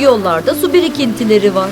Yollarda su birikintileri var.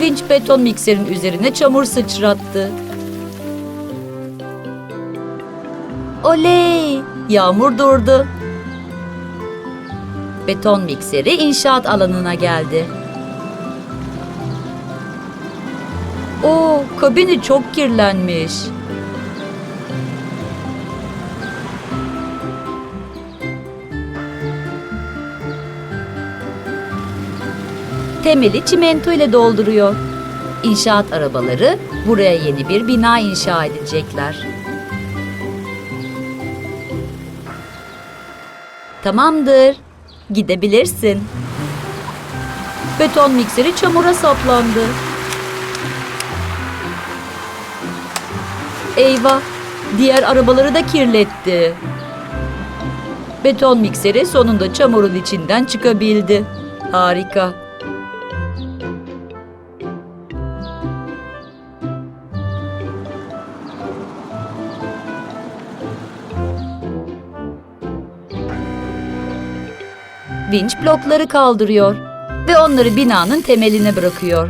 Vinç beton mikserin üzerine çamur sıçrattı. Oley! Yağmur durdu. Beton mikseri inşaat alanına geldi. Oo, kabini çok kirlenmiş. Temeli çimento ile dolduruyor. İnşaat arabaları buraya yeni bir bina inşa edecekler. Tamamdır. Gidebilirsin. Beton mikseri çamura saplandı. Eyvah! Diğer arabaları da kirletti. Beton mikseri sonunda çamurun içinden çıkabildi. Harika. Vinç blokları kaldırıyor ve onları binanın temeline bırakıyor.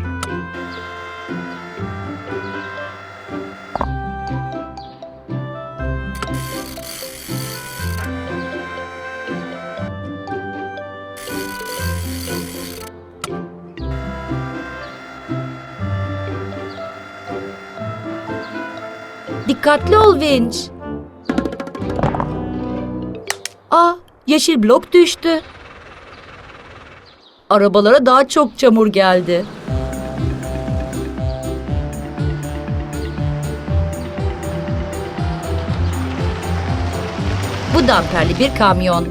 Dikkatli ol Vinç. Aa, yeşil blok düştü. Arabalara daha çok çamur geldi. Bu damperli bir kamyon.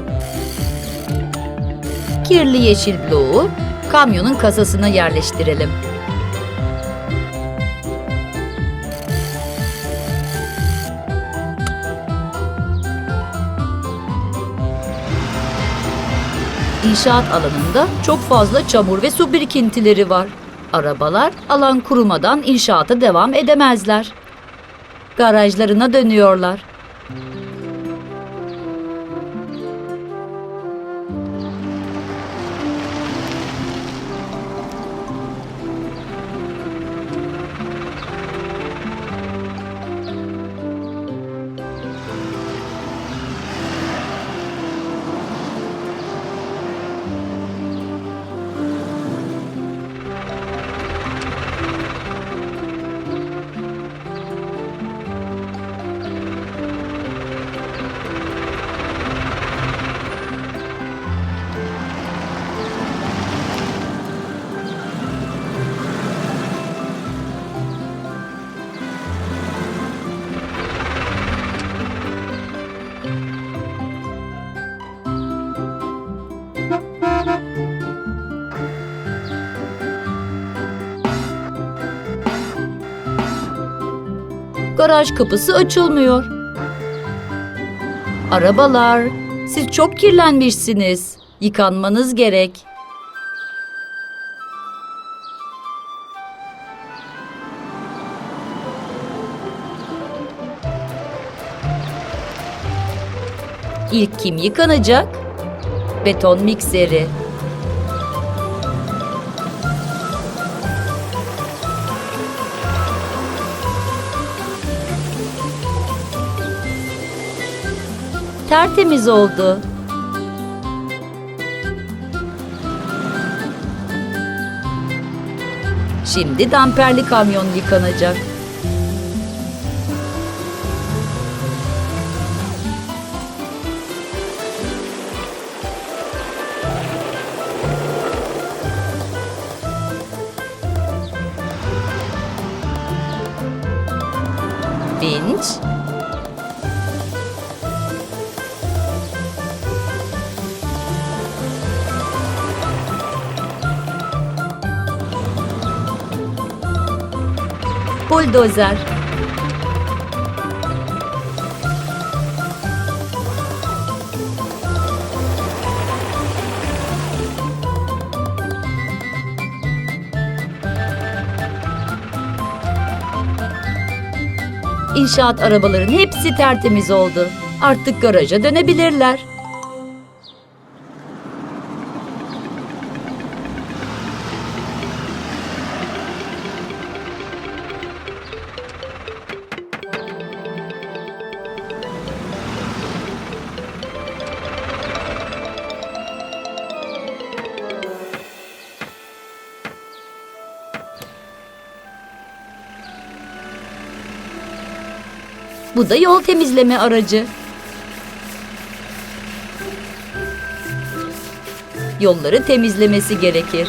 Kirli yeşil bloğu kamyonun kasasına yerleştirelim. İnşaat alanında çok fazla çamur ve su birikintileri var. Arabalar alan kurumadan inşaata devam edemezler. Garajlarına dönüyorlar. Garaj kapısı açılmıyor. Arabalar, siz çok kirlenmişsiniz. Yıkanmanız gerek. İlk kim yıkanacak? Beton mikseri. Tertemiz oldu. Şimdi damperli kamyon yıkanacak. Vinç. Buldozer. İnşaat arabaların hepsi tertemiz oldu. Artık garaja dönebilirler. Bu da yol temizleme aracı. Yolları temizlemesi gerekir.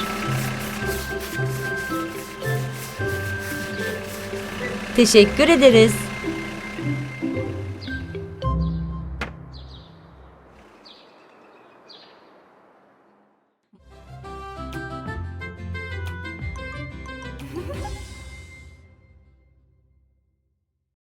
Teşekkür ederiz.